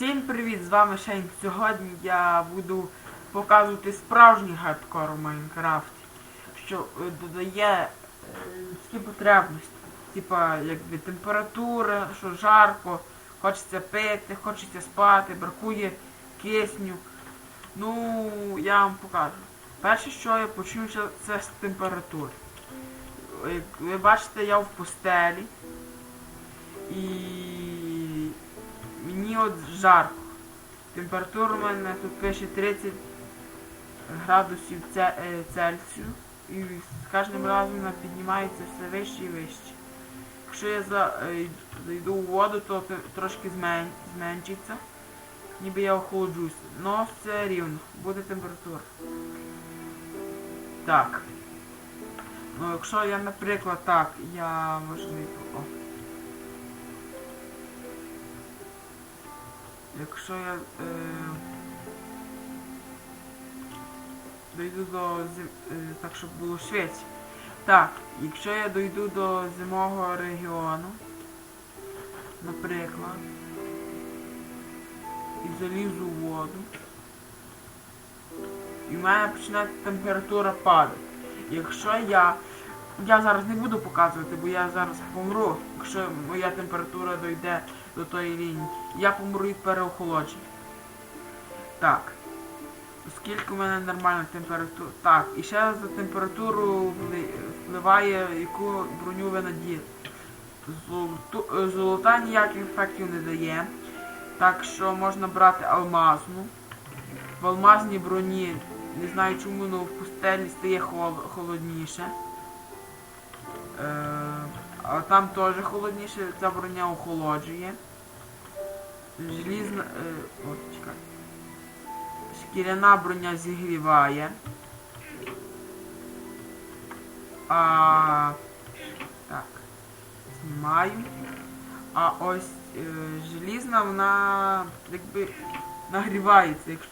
Всім привіт! З вами Шейн. Сьогодні я буду показувати справжній хардкор у Майнкрафті, що е, додає е, людські потребності. Типа якби температура, що жарко, хочеться пити, хочеться спати, бракує кисню. Ну, я вам покажу. Перше, що я почну, що це з температури. Як ви бачите, я в постелі. І мені от жарко. Температура у мене тут пише 30 градусів е, Цельсію. І з кожним разом вона піднімається все вище і вище. Якщо я е, зайду у воду, то трошки зменшиться. Ніби я охолоджусь. Но все рівно. Буде температура. Так. Ну, якщо я, наприклад, так, я можливо. Якщо я е, дойду до зим, е, так, щоб було швидше. Так, якщо я дойду до зимового регіону, наприклад, і залізу в воду, і в мене почне температура падати. Якщо я... Я зараз не буду показувати, бо я зараз помру, якщо моя температура дойде до тої лінії. Я помру від переохолодження. Так. Оскільки у мене нормальна температура. Так, і ще за температуру впливає, яку броню ви надієте. Золота ніяких ефектів не дає. Так що можна брати алмазну. В алмазній броні, не знаю чому, але в пустелі стає холодніше. Е, а там теж холодніше, ця броня охолоджує. Желізна. Е, от, чекай. Шкіряна броня зігріває. А. Так. Знімаю. А ось е, желізна, вона якби нагрівається. Якщо,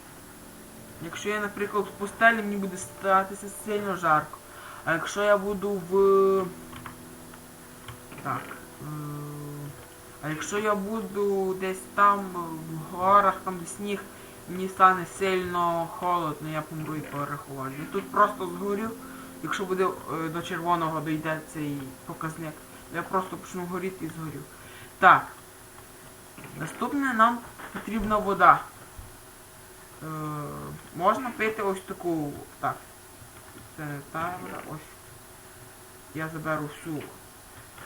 якщо я, наприклад, в пустелі, мені буде статися сильно жарко. А якщо я буду в. Так. А якщо я буду десь там е, в горах, там де сніг, мені стане сильно холодно, я помру і перехолоджу. Тут просто згорю, якщо буде е, до червоного дойде цей показник, я просто почну горіти і згорю. Так. Наступне нам потрібна вода. Е, можна пити ось таку. Так. Це та вода, ось. Я заберу всю.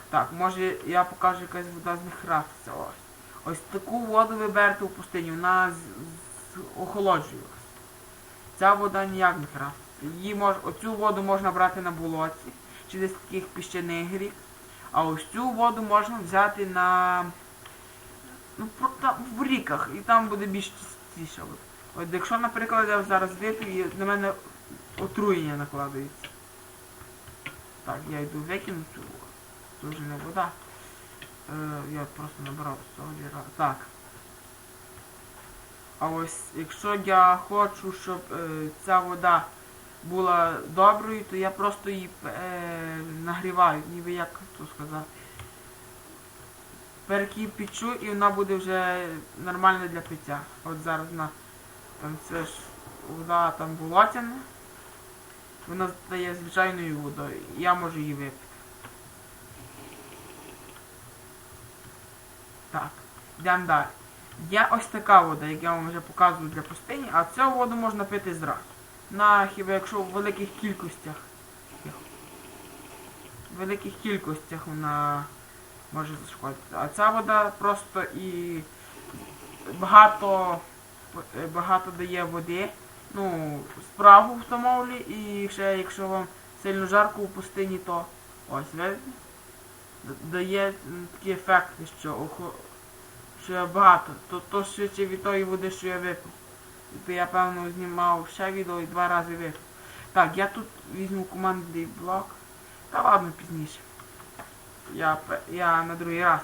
Так, може я покажу якась вода з них крафтиться. Ось. Ось таку воду ви берете у пустині, вона з, з, охолоджує вас. Ця вода ніяк не крафтиться. Її мож, оцю воду можна брати на болоті, чи десь таких піщаних грік. А ось цю воду можна взяти на. Ну, там, в ріках, і там буде більш чистіша вода. От якщо, наприклад, я зараз випив і на мене отруєння накладається. Так, я йду викину цю воду. Не вода. Е, я просто набрав солі. ра- Так. А ось якщо я хочу, щоб е, ця вода була доброю, то я просто її е, нагріваю, ніби як то сказати. Перекипічу і вона буде вже нормальна для пиття. От зараз вона там це ж вода там болотяна. Вона стає звичайною водою. Я можу її випити. Так, йдемо далі. Є ось така вода, як я вам вже показую для пустині, а цю воду можна пити зразу. На хіба якщо в великих кількостях. В великих кількостях вона може зашкодити. А ця вода просто і багато, багато дає води. Ну, справу втомовлює і ще якщо вам сильно жарко у пустині, то ось видите? Дає такі ефекти, що охо... що я багато. То, то швидше від тої води, що я випив. То я певно знімав ще відео і два рази випив. Так, я тут візьму командний блок. Та ладно пізніше. Я, я на другий раз.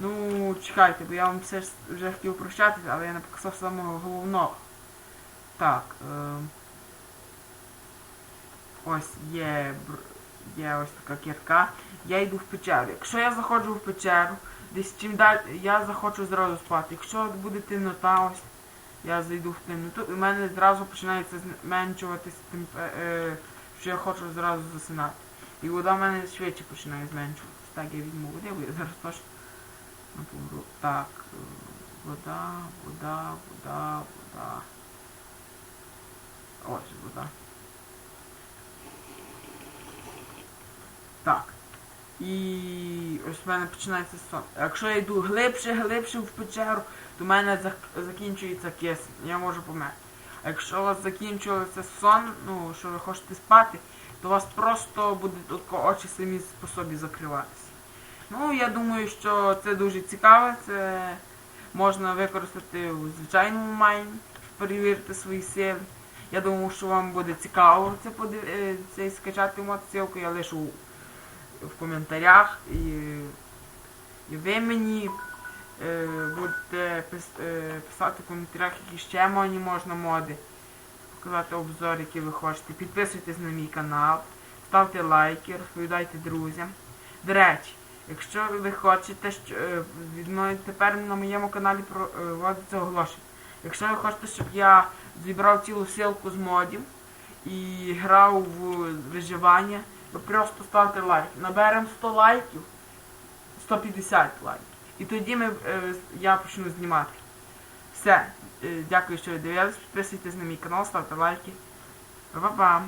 Ну, чекайте, бо я вам все ж вже хотів прощатися, але я не показав самого головного. Так. Е, ось є, є ось така кірка. Я йду в печеру. Якщо я заходжу в печеру, десь чим далі я захочу зразу спати. Якщо буде темнота, ось я зайду в темноту, і в мене зразу починається зменшуватися темп, е, е, що я хочу зразу засинати. І вода в мене швидше починає зменшуватися. Так, я візьму води, бо я зараз теж не помру. Так, е, вода, вода, вода, вода. Ось вода. Так. І ось в мене починається сон. Якщо я йду глибше, глибше в печеру, то в мене зак- закінчується кисень. Я можу померти. А якщо у вас закінчується сон, ну, що ви хочете спати, то у вас просто будуть очі самі по собі закриватися. Ну, я думаю, що це дуже цікаво, це можна використати у звичайному майні, перевірити свої сили. Я думаю, що вам буде цікаво це, подив... е, це скачати мод я лишу в коментарях і, і ви мені е, будете пис- е, писати в коментарях, які ще мені можна моди, показати обзор, які ви хочете. Підписуйтесь на мій канал, ставте лайки, розповідайте друзям. До речі, якщо ви хочете, що е, тепер на моєму каналі проводиться оголошення. Якщо ви хочете, щоб я зібрав цілу силку з модів і грав в виживання, ви просто ставте лайк. Наберемо 100 лайків, 150 лайків. І тоді ми, е, я почну знімати. Все. Е, Дякую, що ви дивились. Підписуйтесь на мій канал, ставте лайки. Па-па!